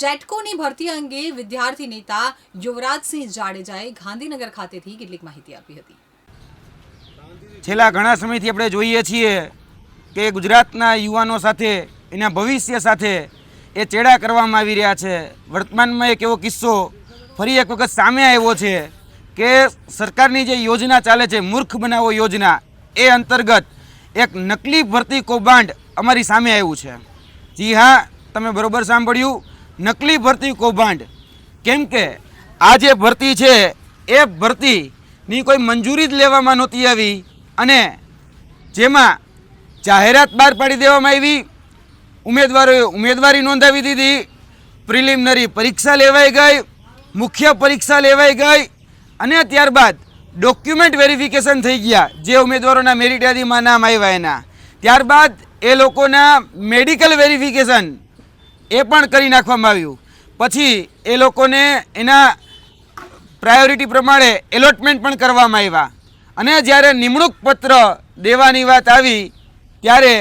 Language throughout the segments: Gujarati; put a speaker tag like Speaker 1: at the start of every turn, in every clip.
Speaker 1: જેટકોની ભરતી અંગે વિદ્યાર્થી નેતા યુવરાજસિંહ જાડેજાએ ગાંધીનગર ખાતેથી કેટલીક માહિતી આપી હતી.
Speaker 2: છેલ્લા ઘણા સમયથી આપણે જોઈએ છીએ કે ગુજરાતના યુવાનો સાથે, એના ભવિષ્ય સાથે એ ચેડા કરવામાં આવી રહ્યા છે. વર્તમાનમાં એક એવો કિસ્સો ફરી એક વખત સામે આવ્યો છે કે સરકારની જે યોજના ચાલે છે, મૂર્ખ બનાવો યોજના, એ અંતર્ગત એક નકલી ભરતી કૌભાંડ અમારી સામે આવ્યું છે. જી હા, તમે બરોબર સાંભળ્યું. નકલી ભરતી કૌભાંડ. કેમ કે આ જે ભરતી છે, એ ભરતીની કોઈ મંજૂરી જ લેવામાં નહોતી આવી અને જેમાં જાહેરાત બહાર પાડી દેવામાં આવી, ઉમેદવારોએ ઉમેદવારી નોંધાવી દીધી, પ્રિલિમિનરી પરીક્ષા લેવાઈ ગઈ, મુખ્ય પરીક્ષા લેવાઈ ગઈ અને ત્યારબાદ ડોક્યુમેન્ટ વેરિફિકેશન થઈ ગયા જે ઉમેદવારોના મેરિટ યાદીમાં નામ આવ્યા એના. ત્યારબાદ એ લોકોના મેડિકલ વેરિફિકેશન એ પણ કરી નાખવામાં આવ્યું. પછી એ લોકોને એના પ્રાયોરિટી પ્રમાણે એલોટમેન્ટ પણ કરવામાં આવ્યા. અને જ્યારે નિમણૂક પત્ર દેવાની વાત આવી, ત્યારે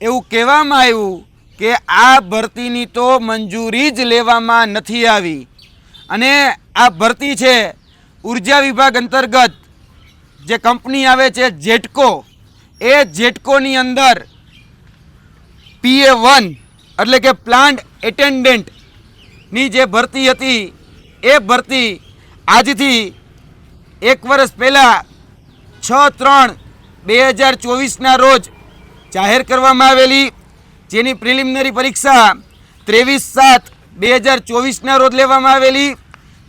Speaker 2: એવું કહેવામાં આવ્યું કે આ ભરતીની તો મંજૂરી જ લેવામાં નથી આવી. અને આ ભરતી છે ઊર્જા વિભાગ અંતર્ગત જે કંપની આવે છે જેટકો એ જેટકોની અંદર પીએ વન એટલે કે પ્લાન્ટ એટેન્ડન્ટની જે ભરતી હતી, એ ભરતી આજથી એક વર્ષ પહેલાં છ ત્રણ બે હજાર ચોવીસના રોજ જાહેર કરવામાં આવેલી, જેની પ્રિલિમિનરી પરીક્ષા ત્રેવીસ સાત બે હજાર ચોવીસના રોજ લેવામાં આવેલી,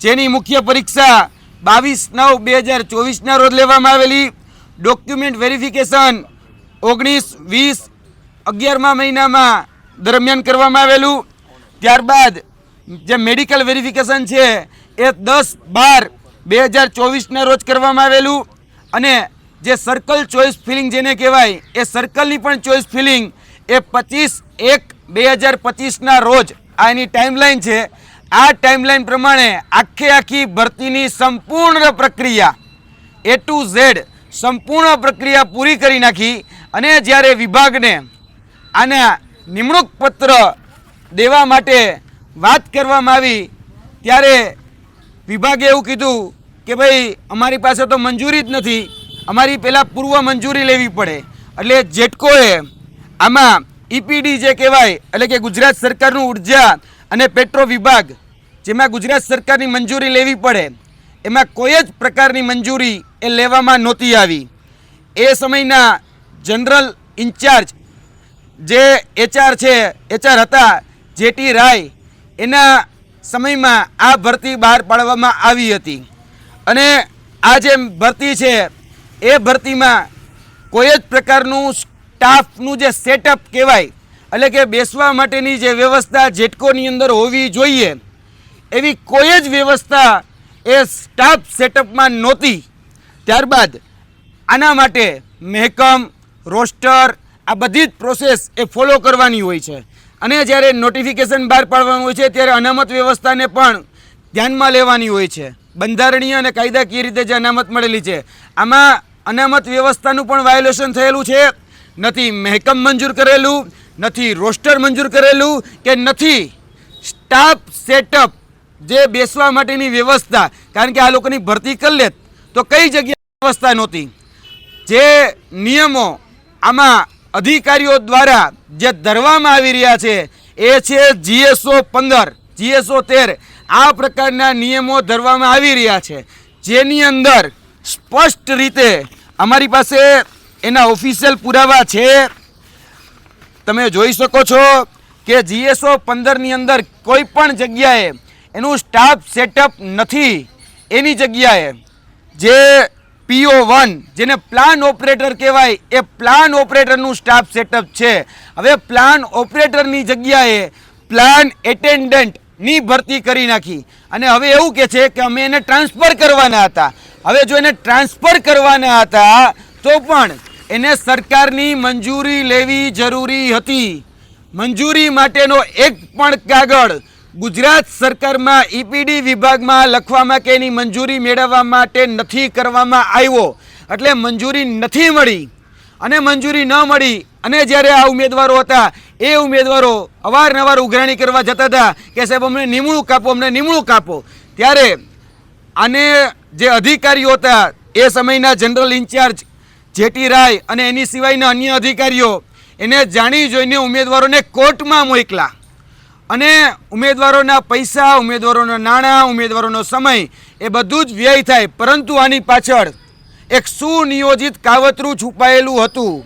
Speaker 2: જેની મુખ્ય પરીક્ષા બાવીસ નવ બે હજાર ચોવીસના રોજ લેવામાં આવેલી, ડોક્યુમેન્ટ વેરિફિકેશન ઓગણીસ વીસ અગિયારમા મહિનામાં દરમિયાન કરવામાં આવેલું. ત્યારબાદ જે મેડિકલ વેરિફિકેશન છે, એ દસ બાર બે હજાર ચોવીસના રોજ કરવામાં આવેલું. અને જે સર્કલ ચોઇસ ફિલિંગ જેને કહેવાય, એ સર્કલની પણ ચોઇસ ફિલિંગ એ પચીસ એક બે હજાર પચીસના રોજ આ એની ટાઈમલાઈન છે. આ ટાઈમલાઈન પ્રમાણે આખે આખી ભરતીની સંપૂર્ણ પ્રક્રિયા એ ટુ ઝેડ સંપૂર્ણ પ્રક્રિયા પૂરી કરી નાખી. અને જ્યારે વિભાગને આના નિમણૂક પત્ર દેવા માટે વાત કરવામાં આવી, ત્યારે વિભાગે એવું કીધું કે ભાઈ, અમારી પાસે તો મંજૂરી જ નથી. અમારી પહેલાં પૂર્વ મંજૂરી લેવી પડે. એટલે જેટકોએ આમાં ઈપીડી જે કહેવાય, એટલે કે ગુજરાત સરકારનું ઊર્જા અને પેટ્રો વિભાગ, જેમાં ગુજરાત સરકારની મંજૂરી લેવી પડે, એમાં કોઈ જ પ્રકારની મંજૂરી એ લેવામાં નહોતી આવી. એ સમયના જનરલ ઇન્ચાર્જ જે એચઆર છે, એચઆર હતા, જેટી રાય, એના સમયમાં આ ભરતી બહાર પાડવામાં આવી હતી. અને આ જે ભરતી છે, એ ભરતીમાં કોઈ જ પ્રકારનું સ્ટાફનું જે સેટઅપ કહેવાય, એટલે કે બેસવા માટેની જે વ્યવસ્થા જેટકોની અંદર હોવી જોઈએ, એવી કોઈ જ વ્યવસ્થા એ સ્ટાફ સેટઅપમાં નહોતી. ત્યારબાદ આના માટે મહેકમ, રોસ્ટર આ બધી જ પ્રોસેસ એ ફોલો કરવાની હોય છે. અને જ્યારે નોટિફિકેશન બહાર પાડવાનું હોય છે, ત્યારે અનામત વ્યવસ્થાને પણ ધ્યાનમાં લેવાની હોય છે. બંધારણીય અને કાયદાકીય રીતે જે અનામત મળેલી છે, આમાં અનામત વ્યવસ્થાનું પણ વાયોલેશન થયેલું છે. નથી મહેકમ મંજૂર કરેલું, નથી રોસ્ટર મંજૂર કરેલું, કે નથી સ્ટાફ સેટઅપ જે બેસવા માટેની વ્યવસ્થા, કારણ કે આ લોકોની ભરતી કરી લેત, તો કઈ જગ્યાએ વ્યવસ્થા નહોતી. જે નિયમો આમાં અધિકારીઓ દ્વારા જે ધરવામાં આવી રહ્યા છે, એ છે જીએસઓ પંદર જીએસઓ તેર. આ પ્રકારના નિયમો ધરવામાં આવી રહ્યા છે. જેની અંદર સ્પષ્ટ રીતે અમારી પાસે એના ઓફિશિયલ પુરાવા છે. તમે જોઈ શકો છો કે જીએસઓ પંદરની અંદર કોઈ પણ જગ્યાએ એનું સ્ટાફ સેટઅપ નથી. એની જગ્યાએ જે પીઓ વન. જેને પ્લાન ઓપરેટર કહેવાય, એ પ્લાન ઓપરેટરનું સ્ટાફ સેટઅપ છે. હવે પ્લાન ઓપરેટરની જગ્યાએ પ્લાન એટેન્ડન્ટની ભરતી કરી નાખી. અને હવે એવું કે છે કે અમે એને ટ્રાન્સફર કરવાના હતા. હવે જો એને ટ્રાન્સફર કરવાના હતા, તો પણ એને સરકારની મંજૂરી લેવી જરૂરી હતી. મંજૂરી માટેનો એક પણ કાગળ ગુજરાત સરકારમાં ઈપીડી વિભાગમાં લખવામાં કે એની મંજૂરી મેળવવા માટે નથી કરવામાં આવ્યો. એટલે મંજૂરી નથી મળી અને મંજૂરી ન મળી અને જ્યારે આ ઉમેદવારો હતા, એ ઉમેદવારો અવારનવાર ઉઘરાણી કરવા જતા હતા કે સાહેબ, અમને નિમણૂક આપો, અમને નિમણૂક આપો. ત્યારે અને જે અધિકારીઓ હતા, એ સમયના જનરલ ઇન્ચાર્જ જેટી રાય અને એની સિવાયના અન્ય અધિકારીઓ, એને જાણી જોઈને ઉમેદવારોને કોર્ટમાં મોકલા. અને ઉમેદવારોના પૈસા, ઉમેદવારોના નાણાં, ઉમેદવારોનો સમય, એ બધું જ વ્યય થાય. પરંતુ આની પાછળ એક સુનિયોજિત કાવતરું છુપાયેલું હતું.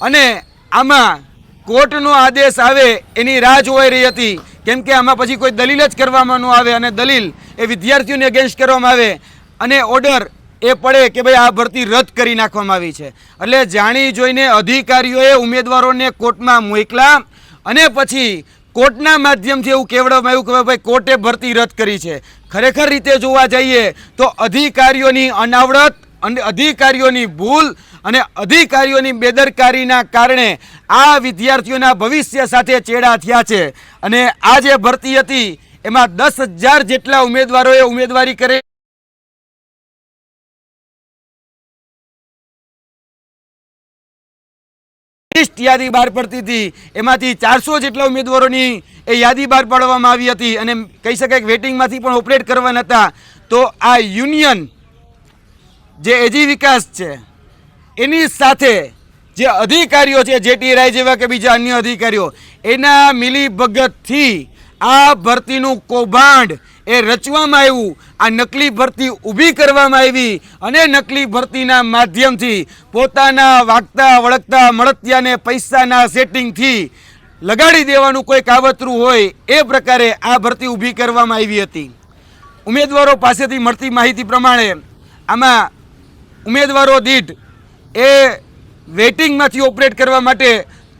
Speaker 2: અને આમાં કોર્ટનો આદેશ આવે, એની રાહ જોવાઈ રહી હતી. કેમ કે આમાં પછી કોઈ દલીલ જ કરવામાં ન આવે અને દલીલ એ વિદ્યાર્થીઓને અગેન્સ્ટ કરવામાં આવે. અને ઓર્ડર એ પડે કે ભાઈ આ ભરતી રદ કરી નાખવામાં આવી છે. એટલે જાણી જોઈને અધિકારીઓએ ઉમેદવારોને કોર્ટમાં મોકલા અને પછી કોર્ટના માધ્યમથી એવું કહેવામાં આવ્યું કે ભાઈ કોર્ટે ભરતી રદ કરી છે. ખરેખર રીતે જોવા જઈએ તો અધિકારીઓની અનાવડત અને અધિકારીઓની ભૂલ અને અધિકારીઓની બેદરકારીના કારણે આ વિદ્યાર્થીઓના ભવિષ્ય સાથે ચેડા થયા છે. અને આ જે ભરતી હતી, એમાં દસ હજાર જેટલા ઉમેદવારોએ ઉમેદવારી કરે લિસ્ટ યાદી બહાર પડતી હતી. એમાંથી ચારસો જેટલા ઉમેદવારોની એ યાદી બહાર પાડવામાં આવી હતી અને કહી શકાય કે વેટિંગમાંથી પણ ઓપરેટ કરવાના હતા. તો આ યુનિયન જે એજી વિકાસ છે, એની સાથે જે અધિકારીઓ છે, જેટી રાય જેવા કે બીજા અન્ય અધિકારીઓ, એના મિલી ભગતથી આ ભરતીનું કૌભાંડ એ રચવામાં આવ્યું, આ નકલી ભરતી ઊભી કરવામાં આવી અને નકલી ભરતીના માધ્યમથી પોતાના વાગતા, વળગતા, મળતિયાને પૈસાના સેટિંગથી લગાડી દેવાનું કોઈ કાવતરું હોય, એ પ્રકારે આ ભરતી ઊભી કરવામાં આવી હતી. ઉમેદવારો પાસેથી મળતી માહિતી પ્રમાણે આમાં ઉમેદવારો દીઠ એ વેટિંગમાંથી ઓપરેટ કરવા માટે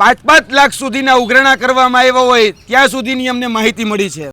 Speaker 2: પાંચ પાંચ લાખ સુધીના ઉઘરાણા કરવામાં આવ્યા હોય ત્યાં સુધીની અમને માહિતી મળી છે.